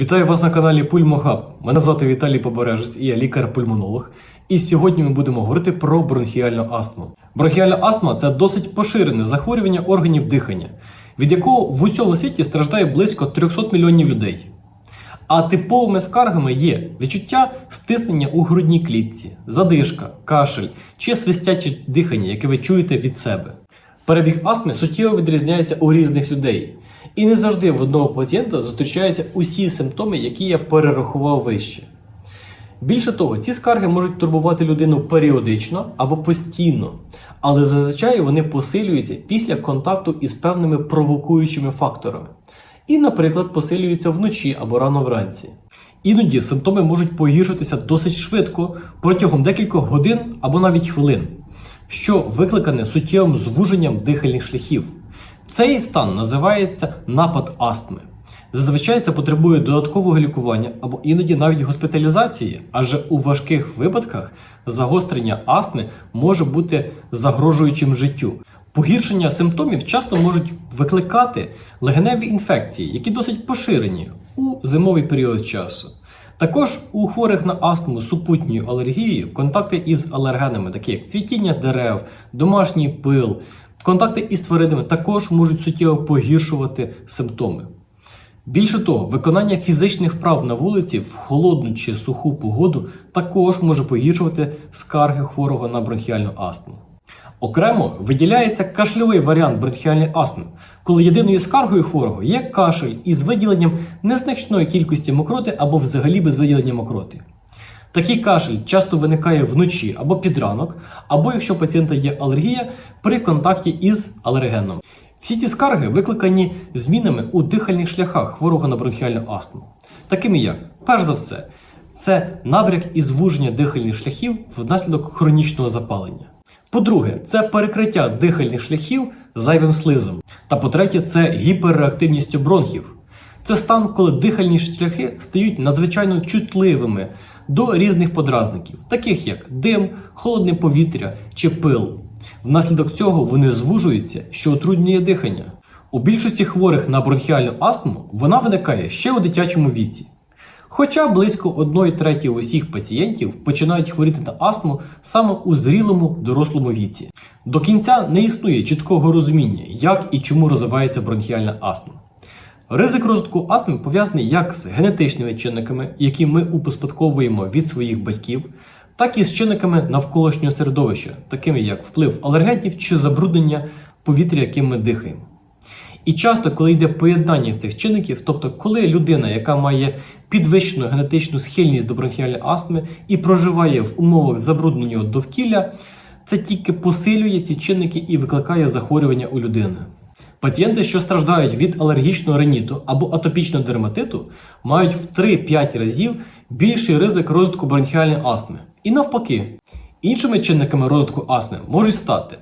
Вітаю вас на каналі Пульмохаб. Мене звати Віталій Побережець і я лікар-пульмонолог. І сьогодні ми будемо говорити про бронхіальну астму. Бронхіальна астма це досить поширене захворювання органів дихання, від якого в усьому світі страждає близько 300 мільйонів людей. А типовими скаргами є відчуття стиснення у грудній клітці, задишка, кашель чи свистяче дихання, яке ви чуєте від себе. Перебіг астми суттєво відрізняється у різних людей, і не завжди в одного пацієнта зустрічаються усі симптоми, які я перерахував вище. Більше того, ці скарги можуть турбувати людину періодично або постійно, але зазвичай вони посилюються після контакту із певними провокуючими факторами. І, наприклад, посилюються вночі або рано вранці. Іноді симптоми можуть погіршитися досить швидко протягом декількох годин або навіть хвилин, що викликане суттєвим звуженням дихальних шляхів. Цей стан називається напад астми. Зазвичай це потребує додаткового лікування або іноді навіть госпіталізації, адже у важких випадках загострення астми може бути загрожуючим життю. Погіршення симптомів часто можуть викликати легеневі інфекції, які досить поширені у зимовий період часу. Також у хворих на астму з супутньою алергією контакти із алергенами, такі як цвітіння дерев, домашній пил, контакти із тваринами також можуть суттєво погіршувати симптоми. Більше того, виконання фізичних вправ на вулиці в холодну чи суху погоду також може погіршувати скарги хворого на бронхіальну астму. Окремо виділяється кашльовий варіант бронхіальної астми, коли єдиною скаргою хворого є кашель із виділенням незначної кількості мокроти або взагалі без виділення мокроти. Такий кашель часто виникає вночі або під ранок, або якщо у пацієнта є алергія при контакті із алергеном. Всі ці скарги викликані змінами у дихальних шляхах хворого на бронхіальну астму, такими як, перш за все, це набряк і звуження дихальних шляхів внаслідок хронічного запалення. По-друге, це перекриття дихальних шляхів зайвим слизом. Та по-третє, це гіперреактивністю бронхів. Це стан, коли дихальні шляхи стають надзвичайно чутливими до різних подразників, таких як дим, холодне повітря чи пил. Внаслідок цього вони звужуються, що утруднює дихання. У більшості хворих на бронхіальну астму вона виникає ще у дитячому віці. Хоча близько 1 треті усіх пацієнтів починають хворіти на астму саме у зрілому дорослому віці. До кінця не існує чіткого розуміння, як і чому розвивається бронхіальна астма. Ризик розвитку астми пов'язаний як з генетичними чинниками, які ми успадковуємо від своїх батьків, так і з чинниками навколишнього середовища, такими як вплив алергетів чи забруднення повітря, яким ми дихаємо. І часто, коли йде поєднання цих чинників, тобто коли людина, яка має підвищену генетичну схильність до бронхіальної астми і проживає в умовах забрудненого довкілля, це тільки посилює ці чинники і викликає захворювання у людини. Пацієнти, що страждають від алергічного риніту або атопічного дерматиту, мають в 3-5 разів більший ризик розвитку бронхіальної астми. І навпаки, іншими чинниками розвитку астми можуть стати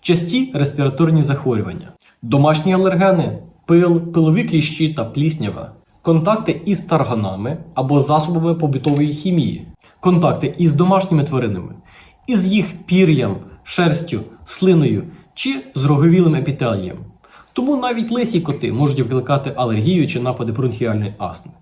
часті респіраторні захворювання, домашні алергени, пил, пилові кліщі та пліснява, контакти із тарганами або засобами побутової хімії, контакти із домашніми тваринами, із їх пір'ям, шерстю, слиною чи з роговілим епітелієм. Тому навіть лисі коти можуть викликати алергію чи напади бронхіальної астми.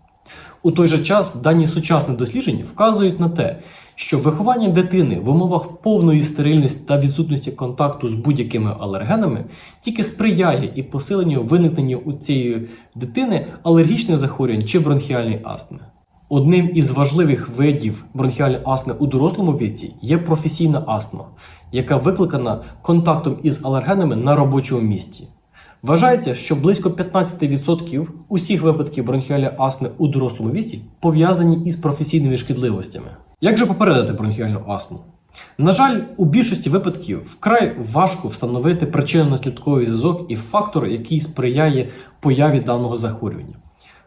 У той же час дані сучасних досліджень вказують на те, що виховання дитини в умовах повної стерильності та відсутності контакту з будь-якими алергенами тільки сприяє і посиленню виникненню у цієї дитини алергічних захворювань чи бронхіальної астми. Одним із важливих видів бронхіальної астми у дорослому віці є професійна астма, яка викликана контактом із алергенами на робочому місці. Вважається, що близько 15% усіх випадків бронхіальної астми у дорослому віці пов'язані із професійними шкідливостями. Як же попередити бронхіальну астму? На жаль, у більшості випадків вкрай важко встановити причинно-наслідковий зв'язок і фактор, який сприяє появі даного захворювання.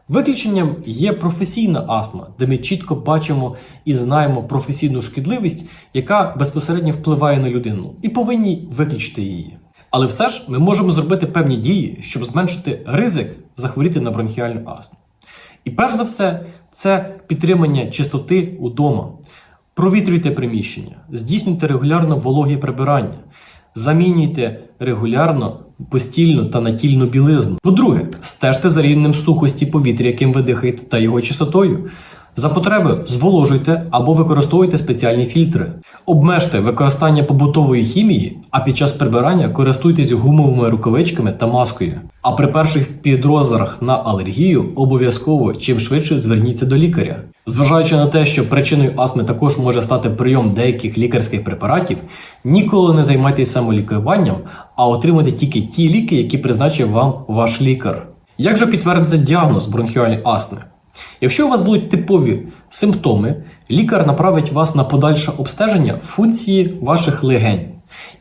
Виключенням є професійна астма, де ми чітко бачимо і знаємо професійну шкідливість, яка безпосередньо впливає на людину, і повинні виключити її. Але все ж ми можемо зробити певні дії, щоб зменшити ризик захворіти на бронхіальну астму. І перш за все, це підтримання чистоти удома. Провітрюйте приміщення, здійснюйте регулярно вологі прибирання, замінюйте регулярно постільну та натільну білизну. По-друге, стежте за рівнем сухості повітря, яким ви дихаєте, та його чистотою. За потреби зволожуйте або використовуйте спеціальні фільтри. Обмежте використання побутової хімії, а під час прибирання користуйтесь гумовими рукавичками та маскою. А при перших підрозділах на алергію обов'язково чим швидше зверніться до лікаря. Зважаючи на те, що причиною астми також може стати прийом деяких лікарських препаратів, ніколи не займайтесь самолікуванням, а отримайте тільки ті ліки, які призначив вам ваш лікар. Як же підтвердити діагноз бронхіальної астми? Якщо у вас будуть типові симптоми, лікар направить вас на подальше обстеження функції ваших легень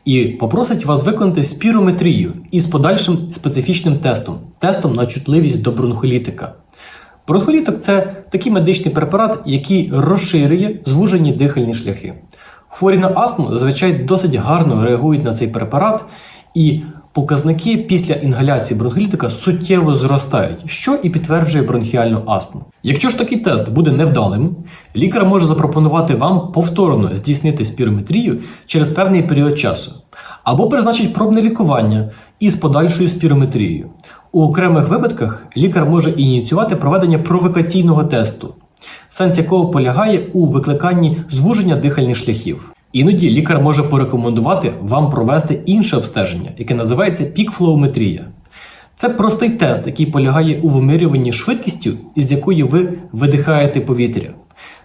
і попросить вас виконати спірометрію із подальшим специфічним тестом тестом на чутливість до бронхолітика. Бронхолітик це такий медичний препарат, який розширює звужені дихальні шляхи. Хворі на астму зазвичай досить гарно реагують на цей препарат, і показники після інгаляції бронхолітика суттєво зростають, що і підтверджує бронхіальну астму. Якщо ж такий тест буде невдалим, лікар може запропонувати вам повторно здійснити спірометрію через певний період часу, або призначить пробне лікування із подальшою спірометрією. У окремих випадках лікар може ініціювати проведення провокаційного тесту, сенс якого полягає у викликанні звуження дихальних шляхів. Іноді лікар може порекомендувати вам провести інше обстеження, яке називається пікфлоуметрія. Це простий тест, який полягає у вимірюванні швидкістю, із якою ви видихаєте повітря.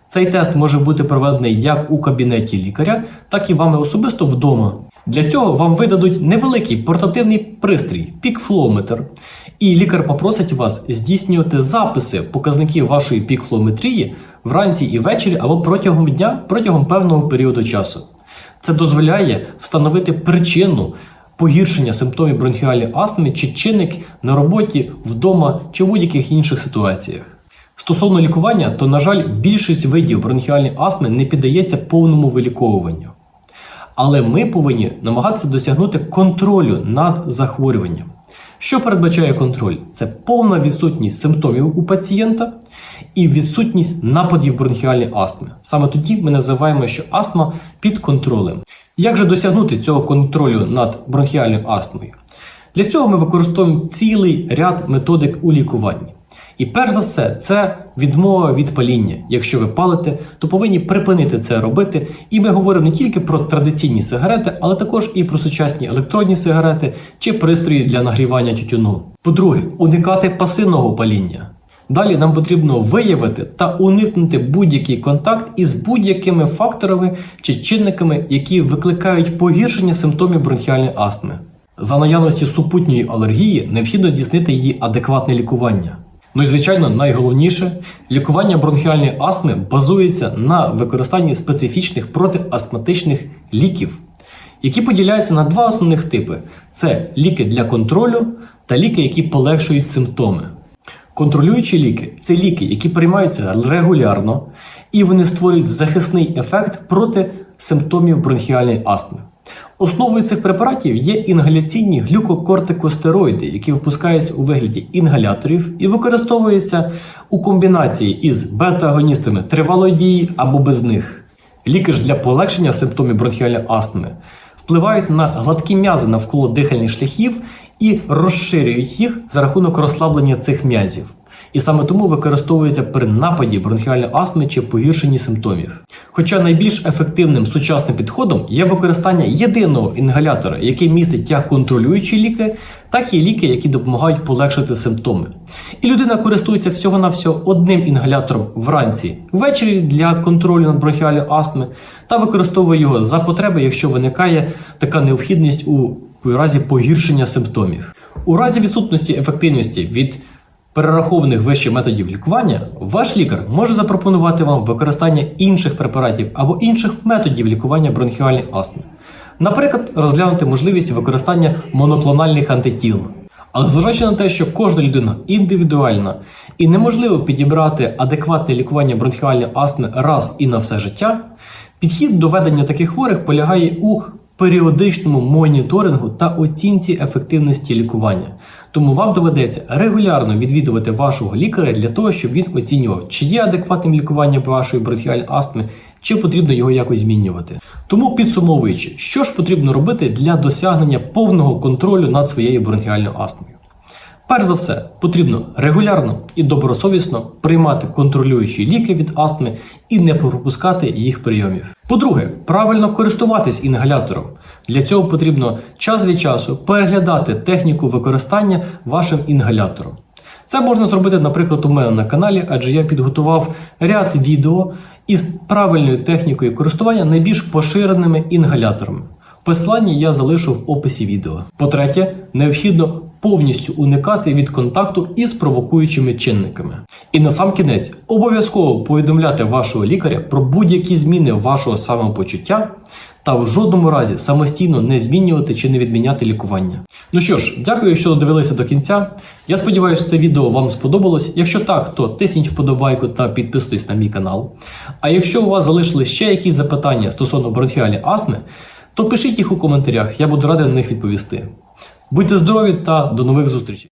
Цей тест може бути проведений як у кабінеті лікаря, так і вами особисто вдома. Для цього вам видадуть невеликий портативний пристрій пікфлометр, і лікар попросить вас здійснювати записи показників вашої пікфлометрії вранці і ввечері або протягом дня протягом певного періоду часу. Це дозволяє встановити причину погіршення симптомів бронхіальної астми чи чинник на роботі, вдома чи в будь-яких інших ситуаціях. Стосовно лікування, то, на жаль, більшість видів бронхіальної астми не піддається повному виліковуванню. Але ми повинні намагатися досягнути контролю над захворюванням. Що передбачає контроль? Це повна відсутність симптомів у пацієнта і відсутність нападів бронхіальної астми. Саме тоді ми називаємо, що астма під контролем. Як же досягнути цього контролю над бронхіальною астмою? Для цього ми використовуємо цілий ряд методик у лікуванні. І перш за все, це відмова від паління. Якщо ви палите, то повинні припинити це робити. І ми говоримо не тільки про традиційні сигарети, але також і про сучасні електронні сигарети чи пристрої для нагрівання тютюну. По-друге, уникати пасивного паління. Далі нам потрібно виявити та уникнути будь-який контакт із будь-якими факторами чи чинниками, які викликають погіршення симптомів бронхіальної астми. За наявності супутньої алергії необхідно здійснити її адекватне лікування. Ну і звичайно, найголовніше, лікування бронхіальної астми базується на використанні специфічних протиастматичних ліків, які поділяються на два основних типи: це ліки для контролю та ліки, які полегшують симптоми. Контролюючі ліки це ліки, які приймаються регулярно, і вони створюють захисний ефект проти симптомів бронхіальної астми. Основою цих препаратів є інгаляційні глюкокортикостероїди, які випускаються у вигляді інгаляторів і використовуються у комбінації із бета-агоністами тривалої дії або без них. Ліки ж для полегшення симптомів бронхіальної астми впливають на гладкі м'язи навколо дихальних шляхів і розширюють їх за рахунок розслаблення цих м'язів. І саме тому використовується при нападі бронхіальної астми чи погіршенні симптомів. Хоча найбільш ефективним сучасним підходом є використання єдиного інгалятора, який містить як контролюючі ліки, так і ліки, які допомагають полегшити симптоми. І людина користується всього-навсього одним інгалятором вранці, ввечері для контролю над бронхіальною астми, та використовує його за потреби, якщо виникає така необхідність у разі погіршення симптомів. У разі відсутності ефективності від перерахованих вище методів лікування, ваш лікар може запропонувати вам використання інших препаратів або інших методів лікування бронхіальної астми. Наприклад, розглянути можливість використання моноклональних антитіл. Але зважаючи на те, що кожна людина індивідуальна і неможливо підібрати адекватне лікування бронхіальної астми раз і на все життя, підхід до ведення таких хворих полягає у періодичному моніторингу та оцінці ефективності лікування. Тому вам доведеться регулярно відвідувати вашого лікаря для того, щоб він оцінював, чи є адекватним лікуванням вашої бронхіальної астми, чи потрібно його якось змінювати. Тому підсумовуючи, що ж потрібно робити для досягнення повного контролю над своєю бронхіальною астмою. Перш за все, потрібно регулярно і добросовісно приймати контролюючі ліки від астми і не пропускати їх прийомів. По-друге, правильно користуватись інгалятором. Для цього потрібно час від часу переглядати техніку використання вашим інгалятором. Це можна зробити, наприклад, у мене на каналі, адже я підготував ряд відео із правильною технікою користування найбільш поширеними інгаляторами. Посилання я залишу в описі відео. По-третє, необхідно повністю уникати від контакту із провокуючими чинниками. І на сам кінець обов'язково повідомляти вашого лікаря про будь-які зміни вашого самопочуття та в жодному разі самостійно не змінювати чи не відміняти лікування. Ну що ж, дякую, що додивилися до кінця. Я сподіваюся, це відео вам сподобалось. Якщо так, то тисніть вподобайку та підписуйтесь на мій канал. А якщо у вас залишились ще якісь запитання стосовно бронхіалі астми, то пишіть їх у коментарях, я буду радий на них відповісти. Будьте здорові та до нових зустрічей!